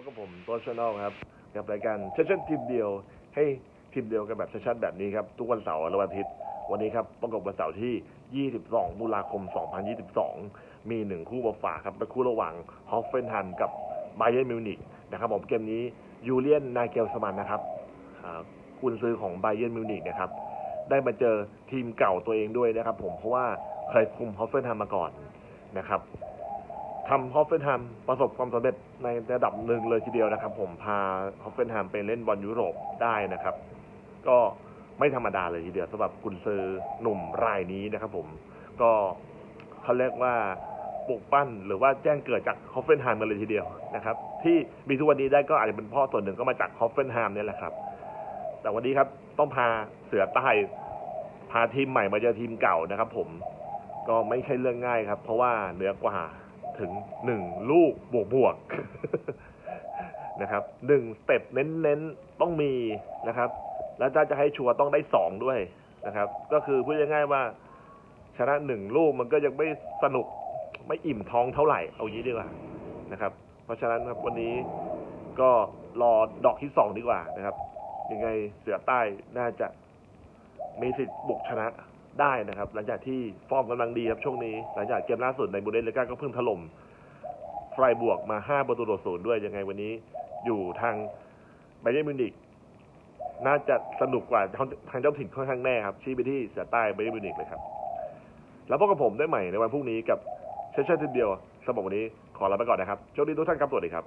บกับผมตัวชแนลครับ กับรายการเซสชั่นทีมเดียว ให้ทีมเดียวกันแบบเซสชั่นแบบนี้ครับ ทุกวันเสาร์และวันอาทิตย์ วันนี้ครับประกบวันเสาร์ที่ 22 ตุลาคม 2022 มีหนึ่งคู่มาฝากครับเป็นคู่ระหว่างฮอฟเฟนฮันกับไบเย r n มิวนิกนะครับผมเกมนี้ยูเลียนนาเกลสมันนะครับอ่ากุนซือของไบเย r n มิวนิกนะครับได้มาเจอทีมเก่าตัวเองด้วยนะครับ ผมเพราะว่าเคยคุมฮอฟเฟนฮันมาก่อนนะครับ ทำฮอฟเฟนแฮมประสบความสำเร็จในระดับหนึ่งเลยทีเดียวนะครับ ผมพาฮอฟเฟนแฮมไปเล่นบอลยุโรปได้นะครับ ก็ไม่ธรรมดาเลยทีเดียวสำหรับกุนซือหนุ่มรายนี้นะครับ ผมก็เขาเรียกว่าปลูกปั้นหรือว่าแจ้งเกิดจากฮอฟเฟนแฮมมาเลยทีเดียวนะครับ ที่มีทุกวันนี้ได้ก็อาจจะเป็นพ่อส่วนหนึ่งก็มาจากฮอฟเฟนแฮมนี่แหละครับ แต่วันนี้ครับต้องพาเสือใต้พาทีมใหม่มาเจอทีมเก่านะครับ ผมก็ไม่ใช่เรื่องง่ายครับ เพราะว่าเหนือกว่า ถึงหนึ่งลูกบวกบวกนะครับหนึ่งสเต็ปเน้นๆต้องมีนะครับ แล้วถ้าจะให้ชัวร์ต้องได้สองด้วยนะครับ ก็คือพูดง่ายๆว่า ชนะหนึ่งลูกมันก็ยังไม่สนุกไม่อิ่มท้องเท่าไหร่เอางี้ดีกว่านะครับ เพราะฉะนั้นครับวันนี้ก็รอดอกที่สองดีกว่านะครับ ยังไงเสือใต้น่าจะมีสิทธิ์บุกชนะ ได้นะครับ หลังจากที่ฟอร์มกำลังดีครับช่วงนี้ หลังจากเกมล่าสุดในบูเดสเลกาก็เพิ่งถล่มไฟบวกมา 5 ประตูต่อศูนย์ด้วยยังไงวันนี้อยู่ทางไบเย r n มิวนิกน่าจะสนุกกว่าทางเจ้าถิ่นค่อนข้างแน่ครับ ชี้ไปที่เสือใต้ไบเย r n มิวนิกเลยครับ แล้วพบกับผมได้ใหม่ในวันพรุ่งนี้กับเซสชั่นทีเดียวสำหรับวันนี้ขอลาไปก่อนนะครับโชคดีทุกท่านครับสวัสดีครับ